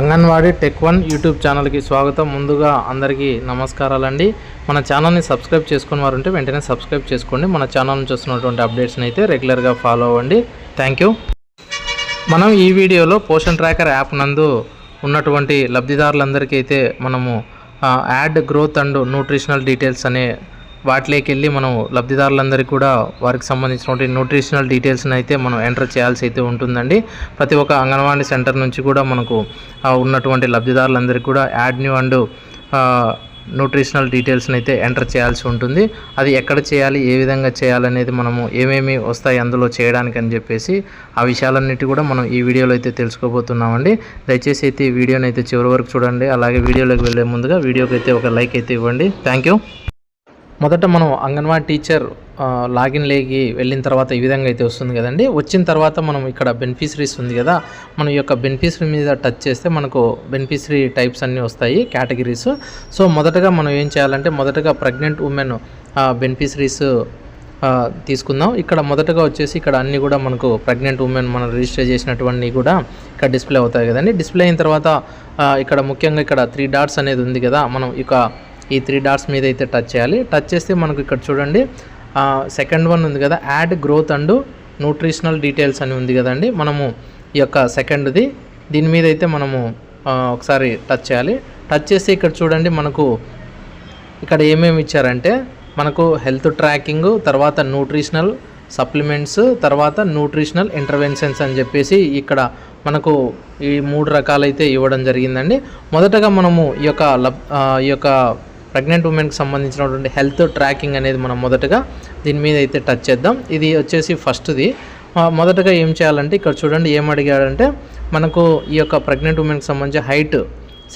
Anganwadi tech one YouTube ఛానల్కి స్వాగతం. ముందుగా అందరికీ నమస్కారాలండి. మన ఛానల్ని సబ్స్క్రైబ్ చేసుకుని వారు ఉంటే వెంటనే సబ్స్క్రైబ్ చేసుకోండి. మన ఛానల్ నుంచి వస్తున్నటువంటి అప్డేట్స్ని అయితే రెగ్యులర్గా ఫాలో అవ్వండి. Thank you. మనం ఈ వీడియోలో పోషన్ ట్రాకర్ యాప్ నందు ఉన్నటువంటి లబ్ధిదారులందరికీ అయితే మనము add growth and nutritional details అనే వాటిలోకి వెళ్ళి మనం లబ్ధిదారులందరికీ కూడా వారికి సంబంధించినటువంటి న్యూట్రిషనల్ డీటెయిల్స్ని అయితే మనం ఎంటర్ చేయాల్సి అయితే ఉంటుందండి. ప్రతి ఒక్క అంగన్వాడీ సెంటర్ నుంచి కూడా మనకు ఉన్నటువంటి లబ్ధిదారులందరికీ కూడా యాడ్ న్యూ అండ్ న్యూట్రిషనల్ డీటెయిల్స్ని అయితే ఎంటర్ చేయాల్సి ఉంటుంది. అది ఎక్కడ చేయాలి ఏ విధంగా చేయాలనేది మనము ఏమేమి వస్తాయి అందులో చేయడానికి అని చెప్పేసి ఆ విషయాలన్నిటి కూడా మనం ఈ వీడియోలో అయితే తెలుసుకోబోతున్నామండి. దయచేసి అయితే ఈ వీడియోని అయితే చివరి వరకు చూడండి. అలాగే వీడియోలోకి వెళ్ళే ముందుగా వీడియోకి అయితే ఒక లైక్ అయితే ఇవ్వండి. థ్యాంక్ యూ మొదట మనం అంగన్వాడీ టీచర్ లాగిన్ లేకి వెళ్ళిన తర్వాత ఈ విధంగా అయితే వస్తుంది కదండి. వచ్చిన తర్వాత మనం ఇక్కడ బెనిఫిషరీస్ ఉంది కదా మనం ఈ యొక్క బెనిఫిషరీ మీద టచ్ చేస్తే మనకు బెనిఫిషరీ టైప్స్ అన్నీ వస్తాయి కేటగిరీస్. సో మొదటగా మనం ఏం చేయాలంటే మొదటగా ప్రెగ్నెంట్ ఉమెన్ బెనిఫిషరీస్ తీసుకుందాం. ఇక్కడ మొదటగా వచ్చేసి ఇక్కడ అన్నీ కూడా మనకు ప్రెగ్నెంట్ ఉమెన్ మనం రిజిస్టర్ చేసినటువంటి కూడా ఇక్కడ డిస్ప్లే అవుతాయి కదండి. డిస్ప్లే అయిన తర్వాత ఇక్కడ ముఖ్యంగా ఇక్కడ త్రీ డాట్స్ అనేది ఉంది కదా మనం ఇక ఈ త్రీ డాట్స్ మీద అయితే టచ్ చేయాలి. టచ్ చేస్తే మనకు ఇక్కడ చూడండి సెకండ్ వన్ ఉంది కదా add growth and nutritional details అని ఉంది కదండి. మనము ఈ యొక్క సెకండ్ది దీని మీద అయితే మనము ఒకసారి టచ్ చేయాలి. టచ్ చేస్తే ఇక్కడ చూడండి మనకు ఇక్కడ ఏమేమి ఇచ్చారంటే మనకు హెల్త్ ట్రాకింగ్ తర్వాత న్యూట్రిషనల్ సప్లిమెంట్స్ తర్వాత న్యూట్రిషనల్ ఇంటర్వెన్షన్స్ అని చెప్పేసి ఇక్కడ మనకు ఈ మూడు రకాలైతే ఇవ్వడం జరిగిందండి. మొదటగా మనము ఈ యొక్క లబ్ ఈ యొక్క ప్రెగ్నెంట్ ఉమెన్కి సంబంధించినటువంటి హెల్త్ ట్రాకింగ్ అనేది మనం మొదటగా దీని మీద అయితే టచ్ చేద్దాం. ఇది వచ్చేసి ఫస్ట్ది మొదటగా ఏం చేయాలంటే ఇక్కడ చూడండి ఏం అడిగాడంటే మనకు ఈ యొక్క ప్రెగ్నెంట్ ఉమెన్కి సంబంధించి హైట్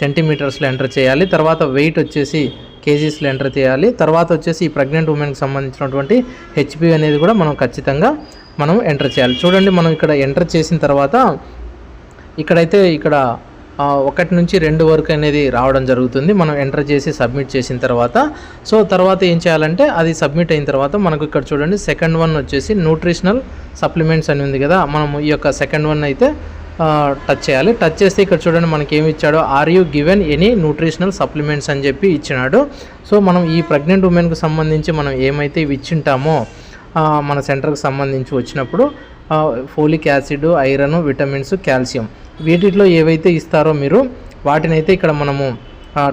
సెంటీమీటర్స్లో ఎంటర్ చేయాలి తర్వాత వెయిట్ వచ్చేసి కేజీస్లో ఎంటర్ చేయాలి తర్వాత వచ్చేసి ఈ ప్రెగ్నెంట్ ఉమెన్కి సంబంధించినటువంటి హెచ్పి అనేది కూడా మనం ఖచ్చితంగా మనం ఎంటర్ చేయాలి. చూడండి మనం ఇక్కడ ఎంటర్ చేసిన తర్వాత ఇక్కడైతే ఇక్కడ ఒకటి నుంచి రెండు వరకు అనేది రావడం జరుగుతుంది. మనం ఎంటర్ చేసి సబ్మిట్ చేసిన తర్వాత. సో తర్వాత ఏం చేయాలంటే అది సబ్మిట్ అయిన తర్వాత మనకు ఇక్కడ చూడండి సెకండ్ వన్ వచ్చేసి న్యూట్రిషనల్ సప్లిమెంట్స్ అని ఉంది కదా మనం ఈ యొక్క సెకండ్ వన్ అయితే టచ్ చేయాలి. టచ్ చేస్తే ఇక్కడ చూడండి మనకి ఏమి ఇచ్చాడో? Are you given any nutritional supplements అని చెప్పి ఇచ్చినాడు. సో మనం ఈ ప్రెగ్నెంట్ ఉమెన్కి సంబంధించి మనం ఏమైతే ఇవి ఇచ్చింటామో మన సెంటర్కి సంబంధించి వచ్చినప్పుడు folic acid iron vitamins calcium. వీటిలో ఏవైతే ఇస్తారో మీరు వాటిని అయితే ఇక్కడ మనము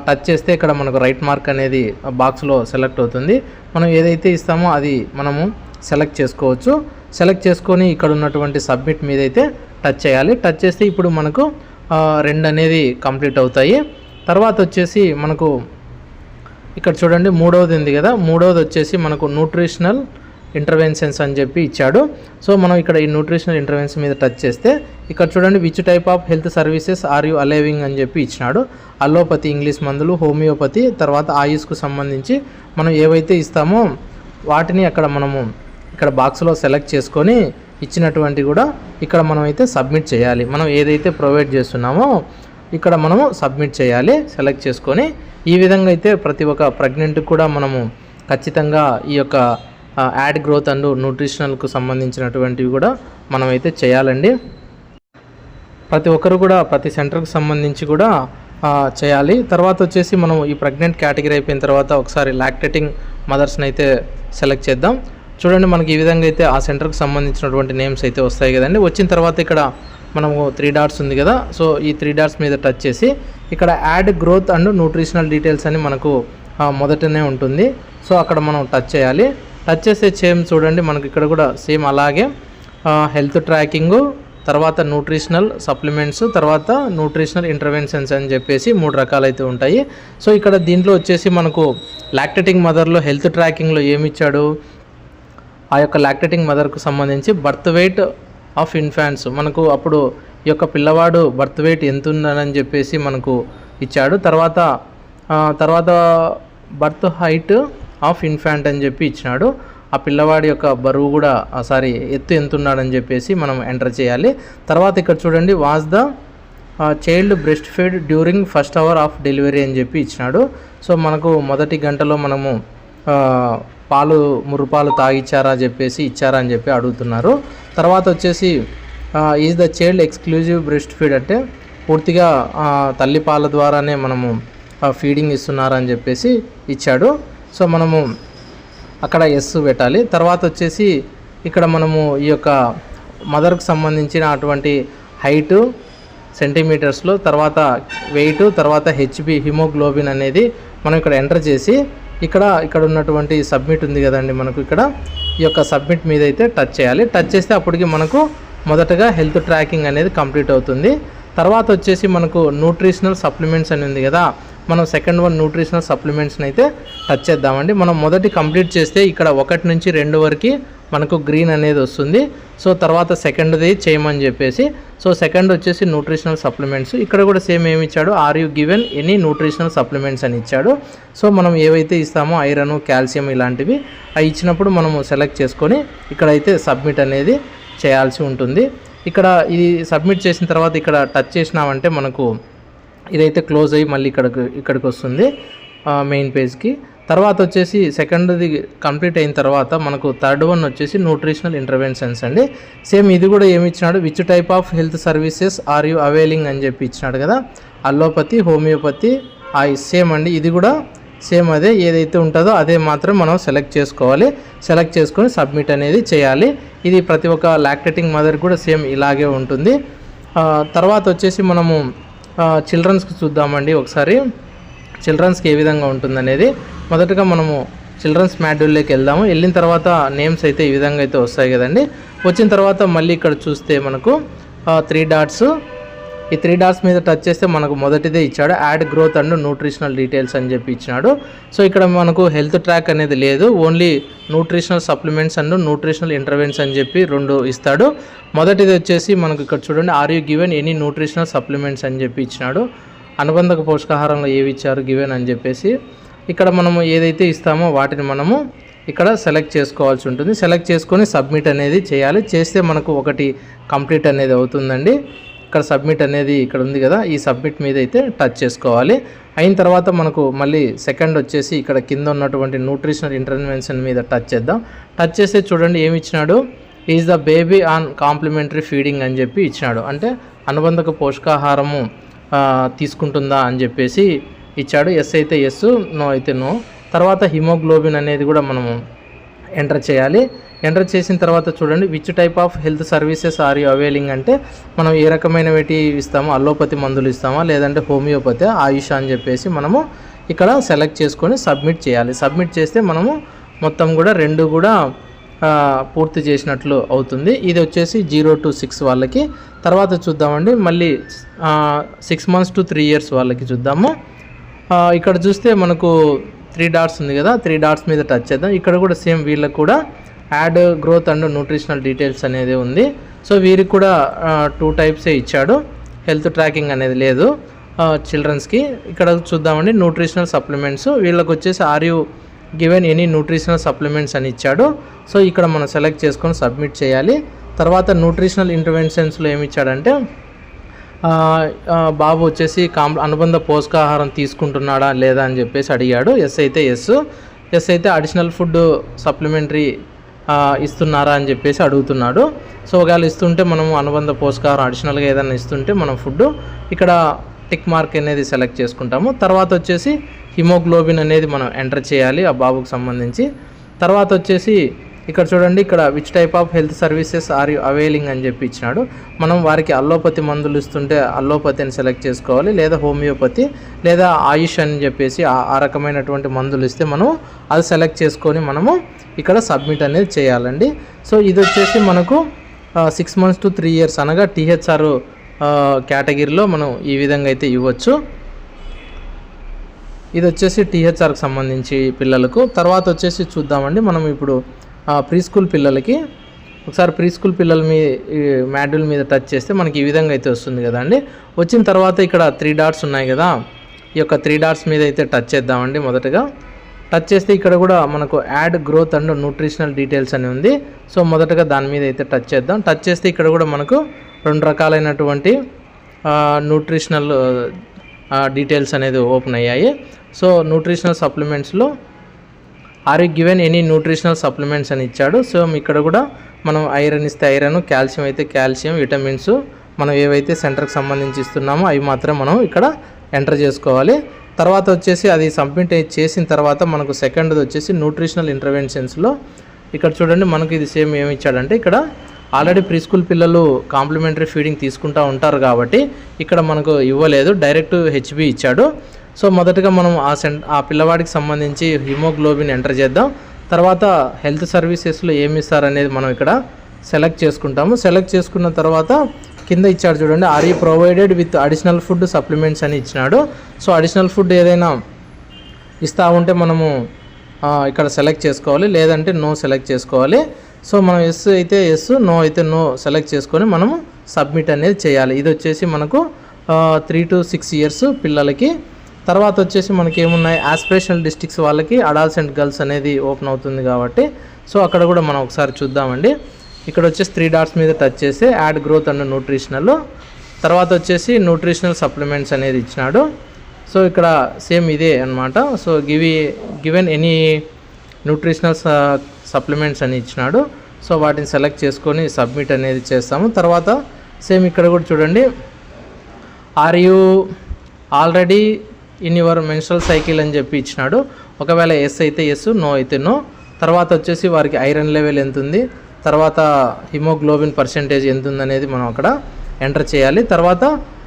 టచ్ చేస్తే ఇక్కడ మనకు రైట్ మార్క్ అనేది బాక్స్లో సెలెక్ట్ అవుతుంది. మనం ఏదైతే ఇస్తామో అది మనము సెలెక్ట్ చేసుకోవచ్చు. సెలెక్ట్ చేసుకొని ఇక్కడ ఉన్నటువంటి సబ్మిట్ మీద అయితే టచ్ చేయాలి. టచ్ చేస్తే ఇప్పుడు మనకు రెండు అనేది కంప్లీట్ అవుతాయి. తర్వాత వచ్చేసి మనకు ఇక్కడ చూడండి మూడవది ఉంది కదా మూడవది వచ్చేసి మనకు న్యూట్రిషనల్ ఇంటర్వెన్షన్స్ అని చెప్పి ఇచ్చాడు. సో మనం ఇక్కడ ఈ న్యూట్రిషనల్ ఇంటర్వెన్షన్ మీద టచ్ చేస్తే ఇక్కడ చూడండి which type of health services are you availing అని చెప్పి ఇచ్చినాడు. అలోపతి ఇంగ్లీష్ మందులు హోమియోపతి తర్వాత ఆయుష్కు సంబంధించి మనం ఏవైతే ఇస్తామో వాటిని అక్కడ మనము ఇక్కడ బాక్స్లో సెలెక్ట్ చేసుకొని ఇచ్చినటువంటి కూడా ఇక్కడ మనం అయితే సబ్మిట్ చేయాలి. మనం ఏదైతే ప్రొవైడ్ చేస్తున్నామో ఇక్కడ మనము సబ్మిట్ చేయాలి సెలెక్ట్ చేసుకొని. ఈ విధంగా అయితే ప్రతి ఒక్క ప్రెగ్నెంట్కి కూడా మనము ఖచ్చితంగా ఈ యొక్క యాడ్ గ్రోత్ అండ్ న్యూట్రిషనల్కు సంబంధించినటువంటివి కూడా మనమైతే చేయాలండి. ప్రతి ఒక్కరు కూడా ప్రతి సెంటర్కు సంబంధించి కూడా చేయాలి. తర్వాత వచ్చేసి మనం ఈ ప్రెగ్నెంట్ కేటగిరీ అయిపోయిన తర్వాత ఒకసారి లాక్టేటింగ్ మదర్స్ని అయితే సెలెక్ట్ చేద్దాం. చూడండి మనకి ఈ విధంగా అయితే ఆ సెంటర్కి సంబంధించినటువంటి నేమ్స్ అయితే వస్తాయి కదండి. వచ్చిన తర్వాత ఇక్కడ మనము త్రీ డాట్స్ ఉంది కదా. సో ఈ త్రీ డాట్స్ మీద టచ్ చేసి ఇక్కడ add growth and nutritional details అని మనకు మొదటనే ఉంటుంది. సో అక్కడ మనం టచ్ చేయాలి. టచ్ చేసే చేయం చూడండి మనకి ఇక్కడ కూడా సేమ్ అలాగే. హెల్త్ ట్రాకింగు తర్వాత న్యూట్రిషనల్ సప్లిమెంట్స్ తర్వాత న్యూట్రిషనల్ ఇంటర్వెన్షన్స్ అని చెప్పేసి మూడు రకాలైతే ఉంటాయి. సో ఇక్కడ దీంట్లో వచ్చేసి మనకు లాక్టేటింగ్ మదర్లో హెల్త్ ట్రాకింగ్లో ఏమి ఇచ్చాడు ఆ యొక్క లాక్టేటింగ్ మదర్కు సంబంధించి బర్త్ వెయిట్ ఆఫ్ ఇన్ఫాంట్స్. మనకు అప్పుడు ఈ యొక్క పిల్లవాడు బర్త్ వెయిట్ ఎంత ఉందని చెప్పేసి మనకు ఇచ్చాడు. తర్వాత తర్వాత బర్త్ హైట్ ఆఫ్ ఇన్ఫాంట్ అని చెప్పి ఇచ్చినాడు. ఆ పిల్లవాడి యొక్క బరువు కూడా సారీ ఎత్తు ఎంత ఉన్నాడని చెప్పేసి మనం ఎంటర్ చేయాలి. తర్వాత ఇక్కడ చూడండి was the child breast feed during first hour of delivery అని చెప్పి ఇచ్చినాడు. సో మనకు మొదటి గంటలో మనము పాలు మురుపాలు తాగిచ్చారా చెప్పేసి ఇచ్చారా అని చెప్పి అడుగుతున్నారు. తర్వాత వచ్చేసి is the child exclusive breast feed అంటే పూర్తిగా తల్లి పాల ద్వారానే మనము ఫీడింగ్ ఇస్తున్నారని చెప్పేసి ఇచ్చాడు. సో మనము అక్కడ ఎస్ పెట్టాలి. తర్వాత వచ్చేసి ఇక్కడ మనము ఈ యొక్క మదర్కు సంబంధించిన అటువంటి హైటు సెంటీమీటర్స్లో తర్వాత వెయిట్ తర్వాత హెచ్బి హిమోగ్లోబిన్ అనేది మనం ఇక్కడ ఎంటర్ చేసి ఇక్కడ ఇక్కడ ఉన్నటువంటి సబ్మిట్ ఉంది కదండి మనకు ఇక్కడ. ఈ యొక్క సబ్మిట్ మీద అయితే టచ్ చేయాలి. టచ్ చేస్తే అప్పటికి మనకు మొదటగా హెల్త్ ట్రాకింగ్ అనేది కంప్లీట్ అవుతుంది. తర్వాత వచ్చేసి మనకు న్యూట్రిషనల్ సప్లిమెంట్స్ అని ఉంది కదా. మనం సెకండ్ వన్ న్యూట్రిషనల్ సప్లిమెంట్స్ని అయితే టచ్ చేద్దామండి. మనం మొదటి కంప్లీట్ చేస్తే ఇక్కడ ఒకటి నుంచి రెండు వరకు మనకు గ్రీన్ అనేది వస్తుంది. సో తర్వాత సెకండ్ది చేయమని చెప్పేసి సో సెకండ్ వచ్చేసి న్యూట్రిషనల్ సప్లిమెంట్స్ ఇక్కడ కూడా సేమ్ ఏమి ఇచ్చాడు? Are you given any nutritional supplements అని ఇచ్చాడు. సో మనం ఏవైతే ఇస్తామో ఐరన్ కాల్షియం ఇలాంటివి అవి ఇచ్చినప్పుడు మనము సెలెక్ట్ చేసుకొని ఇక్కడైతే సబ్మిట్ అనేది చేయాల్సి ఉంటుంది. ఇక్కడ ఇది సబ్మిట్ చేసిన తర్వాత ఇక్కడ టచ్ చేసినామంటే మనకు ఇదైతే క్లోజ్ అయ్యి మళ్ళీ ఇక్కడికి ఇక్కడికి వస్తుంది మెయిన్ పేజ్కి తర్వాత వచ్చేసి సెకండ్ది కంప్లీట్ అయిన తర్వాత మనకు థర్డ్ వన్ వచ్చేసి న్యూట్రిషనల్ ఇంటర్వెన్షన్స్ అండి. సేమ్ ఇది కూడా ఏమి ఇచ్చినాడు? Which type of health services are you availing అని చెప్పి ఇచ్చినాడు కదా? అల్లోపతి హోమియోపతి ఐ సేమ్ అండి. ఇది కూడా సేమ్ అదే. ఏదైతే ఉంటుందో అదే మాత్రం మనం సెలెక్ట్ చేసుకోవాలి. సెలెక్ట్ చేసుకొని సబ్మిట్ అనేది చేయాలి. ఇది ప్రతి ఒక్క లాక్టేటింగ్ మదర్ కూడా సేమ్ ఇలాగే ఉంటుంది. తర్వాత వచ్చేసి మనము చిల్డ్రన్స్కి చూద్దామండి ఒకసారి. చిల్డ్రన్స్కి ఏ విధంగా ఉంటుందనేది. మొదటగా మనము చిల్డ్రన్స్ మాడ్యూల్లోకి వెళ్దాము. వెళ్ళిన తర్వాత నేమ్స్ అయితే ఈ విధంగా అయితే వస్తాయి కదండి. వచ్చిన తర్వాత మళ్ళీ ఇక్కడ చూస్తే మనకు త్రీ డాట్స్ ఈ త్రీ డాట్స్ మీద టచ్ చేస్తే మనకు మొదటిదే ఇచ్చాడు. Add growth and nutritional details అని చెప్పి ఇచ్చినాడు. సో ఇక్కడ మనకు హెల్త్ ట్రాక్ అనేది లేదు. Only nutritional supplements and nutritional interventions అని చెప్పి రెండు ఇస్తాడు. మొదటిది వచ్చేసి మనకు ఇక్కడ చూడండి. Are you given any nutritional supplements అని చెప్పి ఇచ్చినాడు. అనుబంధక పోషకాహారంలో ఏవి ఇచ్చారు? గివెన్ అని చెప్పేసి. ఇక్కడ మనము ఏదైతే ఇస్తామో వాటిని మనము ఇక్కడ సెలెక్ట్ చేసుకోవాల్సి ఉంటుంది. సెలెక్ట్ చేసుకొని సబ్మిట్ అనేది చేయాలి. చేస్తే మనకు ఒకటి కంప్లీట్ అనేది అవుతుందండి. ఇక్కడ సబ్మిట్ అనేది ఇక్కడ ఉంది కదా ఈ సబ్మిట్ మీద అయితే టచ్ చేసుకోవాలి. అయిన తర్వాత మనకు మళ్ళీ సెకండ్ వచ్చేసి ఇక్కడ కింద ఉన్నటువంటి న్యూట్రిషనల్ ఇంటర్వెన్షన్ మీద టచ్ చేద్దాం. టచ్ చేస్తే చూడండి ఏమి ఇచ్చినాడు? Is the baby on complementary feeding అని చెప్పి ఇచ్చినాడు. అంటే అనుబంధక పోషకాహారము తీసుకుంటుందా అని చెప్పేసి ఇచ్చాడు. ఎస్ అయితే ఎస్ నో అయితే నో తర్వాత హిమోగ్లోబిన్ అనేది కూడా మనము ఎంటర్ చేయాలి. ఎంటర్ చేసిన తర్వాత చూడండి which type of health services are you availing అంటే మనం ఏ రకమైన వేటి ఇస్తామో అల్లోపతి మందులు ఇస్తామా లేదంటే హోమియోపతి ఆయుష అని చెప్పేసి మనము ఇక్కడ సెలెక్ట్ చేసుకొని సబ్మిట్ చేయాలి. సబ్మిట్ చేస్తే మనము మొత్తం కూడా రెండు కూడా పూర్తి చేసినట్లు అవుతుంది. ఇది వచ్చేసి జీరో టు సిక్స్ వాళ్ళకి. తర్వాత చూద్దామండి మళ్ళీ six months to three years వాళ్ళకి చూద్దాము. ఇక్కడ చూస్తే మనకు త్రీ డాట్స్ ఉంది కదా త్రీ డాట్స్ మీద టచ్ చేద్దాం. ఇక్కడ కూడా సేమ్ వీళ్ళకు కూడా add growth and nutritional details అనేది ఉంది. సో వీరికి కూడా టూ టైప్సే ఇచ్చాడు. హెల్త్ ట్రాకింగ్ అనేది లేదు చిల్డ్రన్స్కి ఇక్కడ చూద్దామండి న్యూట్రిషనల్ సప్లిమెంట్స్ వీళ్ళకి వచ్చేసి are you given any nutritional supplements అని ఇచ్చాడు. సో ఇక్కడ మనం సెలెక్ట్ చేసుకొని సబ్మిట్ చేయాలి. తర్వాత న్యూట్రిషనల్ ఇంటర్వెన్షన్స్లో ఏమి ఇచ్చాడంటే బాబు వచ్చేసి కాం అనుబంధ పోషకాహారం తీసుకుంటున్నాడా లేదా అని చెప్పేసి అడిగాడు. ఎస్ అయితే ఎస్ ఎస్ అయితే అడిషనల్ ఫుడ్ సప్లిమెంటరీ ఇస్తున్నారా అని చెప్పేసి అడుగుతున్నాడు. సో ఒకవేళ ఇస్తుంటే మనం అనుబంధ పోషకాహారం అడిషనల్గా ఏదైనా ఇస్తుంటే మనం ఫుడ్ ఇక్కడ టిక్ మార్క్ అనేది సెలెక్ట్ చేసుకుంటాము. తర్వాత వచ్చేసి హిమోగ్లోబిన్ అనేది మనం ఎంటర్ చేయాలి ఆ బాబుకు సంబంధించి. తర్వాత వచ్చేసి ఇక్కడ చూడండి ఇక్కడ which type of health services are you availing అని చెప్పి ఇచ్చినాడు. మనం వారికి అల్లోపతి మందులు ఇస్తుంటే అల్లోపతిని సెలెక్ట్ చేసుకోవాలి లేదా హోమియోపతి లేదా ఆయుష్ అని చెప్పేసి ఆ రకమైనటువంటి మందులు ఇస్తే మనం అది సెలెక్ట్ చేసుకొని మనము ఇక్కడ సబ్మిట్ అనేది చేయాలండి. సో ఇది వచ్చేసి మనకు six months to three years అనగా టీహెచ్ఆర్ కేటగిరీలో మనం ఈ విధంగా అయితే ఇవ్వచ్చు. ఇది వచ్చేసి టీహెచ్ఆర్కి సంబంధించి పిల్లలకు. తర్వాత వచ్చేసి చూద్దామండి మనం ఇప్పుడు ప్రీ స్కూల్ పిల్లలకి ఒకసారి ప్రీ స్కూల్ పిల్లల మీ మాడ్యూల్ మీద టచ్ చేస్తే మనకి ఈ విధంగా అయితే వస్తుంది కదండి వచ్చిన తర్వాత ఇక్కడ త్రీ డాట్స్ ఉన్నాయి కదా. ఈ యొక్క త్రీ డాట్స్ మీద అయితే టచ్ చేద్దామండి మొదటగా. టచ్ చేస్తే ఇక్కడ కూడా మనకు add growth and nutritional details అని ఉంది. సో మొదటగా దాని మీద అయితే టచ్ చేద్దాం. టచ్ చేస్తే ఇక్కడ కూడా మనకు రెండు రకాలైనటువంటి న్యూట్రిషనల్ డీటెయిల్స్ అనేది ఓపెన్ అయ్యాయి. So nutritional సప్లిమెంట్స్లో are you given any nutritional supplements అని ఇచ్చాడు. సో ఇక్కడ కూడా మనం ఐరన్ ఇస్తే ఐరన్ కాల్షియం అయితే కాల్షియం విటమిన్స్ మనం ఏవైతే సెంటర్కి సంబంధించి ఇస్తున్నామో అవి మాత్రం మనం ఇక్కడ ఎంటర్ చేసుకోవాలి. తర్వాత వచ్చేసి అది సబ్మిట్ చేసిన తర్వాత మనకు సెకండ్ వచ్చేసి న్యూట్రిషనల్ ఇంటర్వెన్షన్స్లో ఇక్కడ చూడండి మనకు ఇది సేమ్ ఏమి ఇచ్చాడంటే ఇక్కడ ఆల్రెడీ ప్రీ స్కూల్ పిల్లలు కాంప్లిమెంటరీ ఫీడింగ్ తీసుకుంటూ ఉంటారు కాబట్టి ఇక్కడ మనకు ఇవ్వలేదు. డైరెక్ట్ హెచ్బి ఇచ్చాడు. సో మొదటగా మనం ఆ సెంట్ ఆ పిల్లవాడికి సంబంధించి హిమోగ్లోబిన్ ఎంటర్ చేద్దాం. తర్వాత హెల్త్ సర్వీసెస్లో ఏమి ఇస్తారనేది మనం ఇక్కడ సెలెక్ట్ చేసుకుంటాము. సెలెక్ట్ చేసుకున్న తర్వాత కింద ఇచ్చాడు చూడండి ఆర్ ఈ provided with additional food supplements అని ఇచ్చినాడు. సో అడిషనల్ ఫుడ్ ఏదైనా ఇస్తా ఉంటే మనము ఇక్కడ సెలెక్ట్ చేసుకోవాలి. లేదంటే నో సెలెక్ట్ చేసుకోవాలి. సో మనం ఎస్ అయితే ఎస్ నో అయితే నో సెలెక్ట్ చేసుకొని మనము సబ్మిట్ అనేది చేయాలి. ఇది వచ్చేసి మనకు త్రీ టు సిక్స్ ఇయర్స్ పిల్లలకి తర్వాత వచ్చేసి మనకి ఏమున్నాయి? ఆస్పిరేషనల్ డిస్ట్రిక్ట్స్ వాళ్ళకి అడాల్స్ అండ్ గర్ల్స్ అనేది ఓపెన్ అవుతుంది కాబట్టి సో అక్కడ కూడా మనం ఒకసారి చూద్దామండి. ఇక్కడ వచ్చేసి త్రీ డాట్స్ మీద టచ్ చేసి యాడ్ గ్రోత్ అండ్ న్యూట్రిషనల్ తర్వాత వచ్చేసి న్యూట్రిషనల్ సప్లిమెంట్స్ అనేది ఇచ్చినాడు. సో ఇక్కడ సేమ్ ఇదే అన్నమాట. సో గివి గివెన్ ఎనీ న్యూట్రిషనల్ సప్లిమెంట్స్ అని ఇచ్చినాడు. సో వాటిని సెలెక్ట్ చేసుకొని సబ్మిట్ అనేది చేస్తాము. తర్వాత సేమ్ ఇక్కడ కూడా చూడండి. Are you already in your menstrual cycle అని చెప్పి ఇచ్చినాడు. ఒకవేళ ఎస్ అయితే ఎస్ నో అయితే నో తర్వాత వచ్చేసి వారికి ఐరన్ లెవెల్ ఎంత ఉంది? తర్వాత హిమోగ్లోబిన్ పర్సెంటేజ్ ఎంత ఉందనేది మనం అక్కడ ఎంటర్ చేయాలి. తర్వాత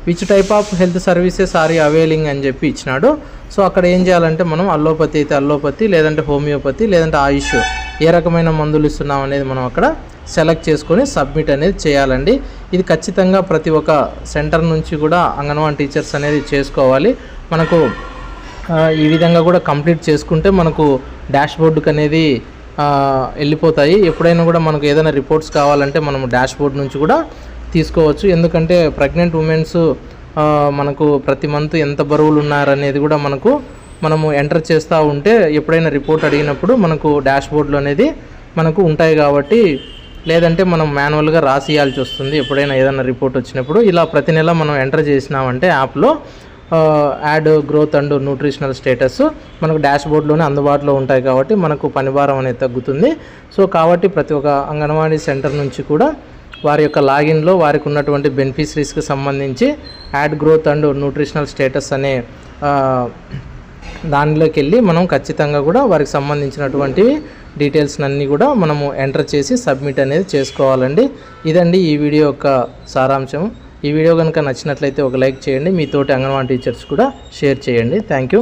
which type of health services are availing అని చెప్పి ఇచ్చినాడు. సో అక్కడ ఏం చేయాలంటే మనం అల్లోపతి అయితే అల్లోపతి లేదంటే హోమియోపతి లేదంటే ఆయుష్ ఏ రకమైన మందులు ఇస్తున్నాం అనేది మనం అక్కడ సెలెక్ట్ చేసుకొని సబ్మిట్ అనేది చేయాలండి. ఇది ఖచ్చితంగా ప్రతి ఒక్క సెంటర్ నుంచి కూడా అంగన్వాడీ టీచర్స్ అనేది చేసుకోవాలి. మనకు ఈ విధంగా కూడా కంప్లీట్ చేసుకుంటే మనకు డాష్ బోర్డుకు అనేది వెళ్ళిపోతాయి ఎప్పుడైనా కూడా మనకు ఏదైనా రిపోర్ట్స్ కావాలంటే మనం డాష్ బోర్డ్ నుంచి కూడా తీసుకోవచ్చు. ఎందుకంటే ప్రెగ్నెంట్ ఉమెన్స్ మనకు ప్రతి మంత్ ఎంత బరువులు ఉన్నారనేది కూడా మనకు మనము ఎంటర్ చేస్తూ ఉంటే ఎప్పుడైనా రిపోర్ట్ అడిగినప్పుడు మనకు డాష్ బోర్డులు అనేది మనకు ఉంటాయి కాబట్టి లేదంటే మనం మాన్యువల్గా రాసియాల్సి వస్తుంది ఎప్పుడైనా ఏదైనా రిపోర్ట్ వచ్చినప్పుడు. ఇలా ప్రతి నెల మనం ఎంటర్ చేసినామంటే యాప్లో add growth and nutritional status మనకు డాష్ బోర్డ్లోనే అందుబాటులో ఉంటాయి కాబట్టి మనకు పనిభారం అనేది తగ్గుతుంది. సో కాబట్టి ప్రతి ఒక్క అంగన్వాడీ సెంటర్ నుంచి కూడా వారి యొక్క లాగిన్లో వారికి ఉన్నటువంటి బెనిఫిషరీస్కి సంబంధించి add growth and nutritional status అనే దానిలోకి వెళ్ళి మనం ఖచ్చితంగా కూడా వారికి సంబంధించినటువంటి డీటెయిల్స్ అన్నీ కూడా మనము ఎంటర్ చేసి సబ్మిట్ అనేది చేసుకోవాలండి. ఇదండి ఈ వీడియో యొక్క సారాంశం. ఈ వీడియో కనుక నచ్చినట్లయితే ఒక లైక్ చేయండి. మీ తోటి అంగన్వాడీ టీచర్స్ కూడా షేర్ చేయండి. Thank you